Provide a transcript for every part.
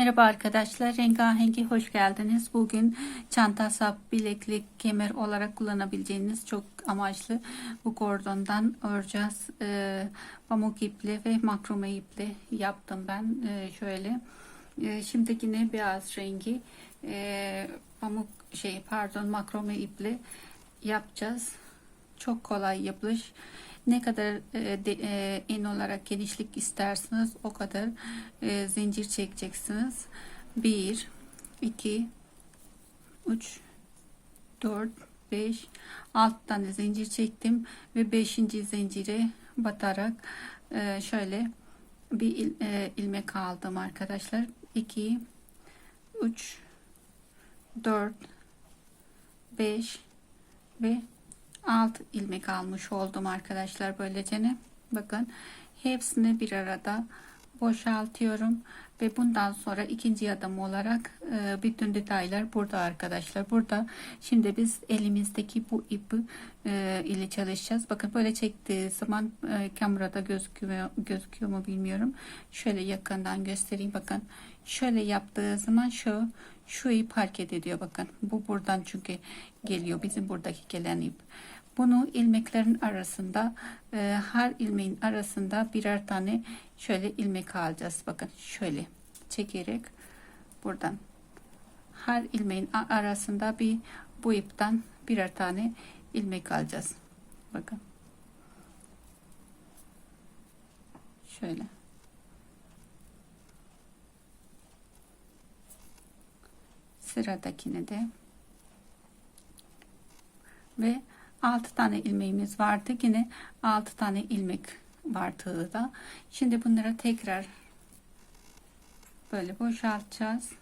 Merhaba arkadaşlar, Rengahengi hoş geldiniz. Bugün çanta, sap, bileklik, kemer olarak kullanabileceğiniz çok amaçlı bu kordondan öreceğiz. Ee, pamuk iple ve makrome iple yaptım ben Ee, şöyle. Ee, şimdi yine beyaz rengi ee, pamuk şey pardon makrome iple yapacağız. Çok kolay yapılış. Ne kadar e, e, en olarak genişlik isterseniz o kadar e, zincir çekeceksiniz. 1 2 3 4 5 6 tane zincir çektim ve 5. zincire batarak şöyle bir il, e, ilmek aldım arkadaşlar. 2 3 4 5 ve alt ilmek almış oldum arkadaşlar böylece ne? Bakın hepsini bir arada boşaltıyorum. Ve bundan sonra ikinci adım olarak e, bütün detaylar burada arkadaşlar. Burada şimdi biz elimizdeki bu ipi e, ile çalışacağız. Bakın böyle çektiği zaman e, kamerada gözüküyor gözüküyor mu bilmiyorum. Şöyle yakından göstereyim bakın. Şöyle yaptığı zaman şu şu ip hareket ediyor bakın. Bu buradan çünkü geliyor bizim buradaki gelen ip bunu ilmeklerin arasında e, her ilmeğin arasında birer tane şöyle ilmek alacağız. Bakın şöyle çekerek buradan. Her ilmeğin arasında bir bu ipten birer tane ilmek alacağız. Bakın. Şöyle. Sıradakini de. Ve 6 tane ilmeğimiz vardı. Yine 6 tane ilmek var tığda şimdi bunları tekrar böyle boşaltacağız.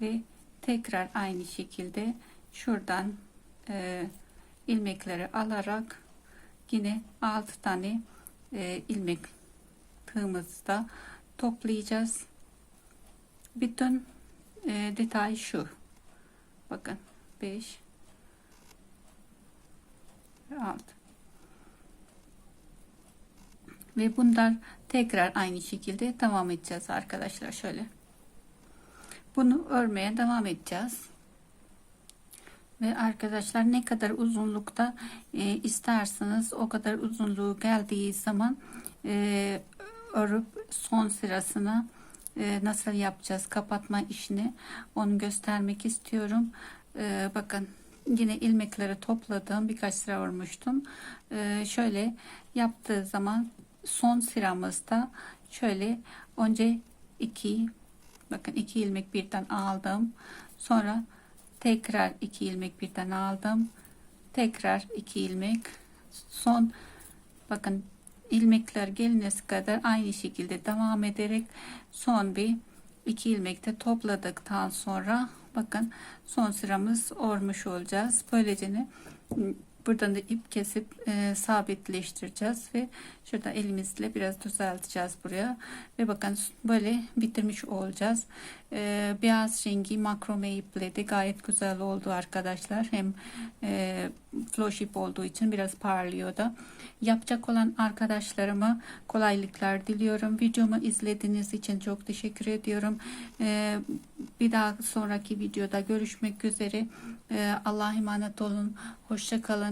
Ve tekrar aynı şekilde şuradan e, ilmekleri alarak yine 6 tane e, ilmek tığımızda toplayacağız. Bütün e, detay şu. Bakın 5 6 ve bunlar tekrar aynı şekilde devam edeceğiz arkadaşlar şöyle. Bunu örmeye devam edeceğiz. Ve arkadaşlar ne kadar uzunlukta e, isterseniz o kadar uzunluğu geldiği zaman e, örüp son sırasına e, nasıl yapacağız kapatma işini onu göstermek istiyorum. E, bakın yine ilmekleri topladım birkaç sıra örmüştüm ee, şöyle yaptığı zaman son sıramızda şöyle önce iki bakın iki ilmek birden aldım. Sonra tekrar iki ilmek birden aldım. Tekrar iki ilmek. Son bakın ilmekler gelinesi kadar aynı şekilde devam ederek son bir iki ilmekte topladıktan sonra bakın son sıramız örmüş olacağız. Böylece buradan da ip kesip e, sabitleştireceğiz ve şurada elimizle biraz düzelteceğiz buraya ve bakın böyle bitirmiş olacağız. E, beyaz rengi makrome iple de gayet güzel oldu arkadaşlar. Hem e, floş ip olduğu için biraz parlıyor da. Yapacak olan arkadaşlarıma kolaylıklar diliyorum. Videomu izlediğiniz için çok teşekkür ediyorum. E, bir daha sonraki videoda görüşmek üzere. E, Allah'a emanet olun. Hoşça kalın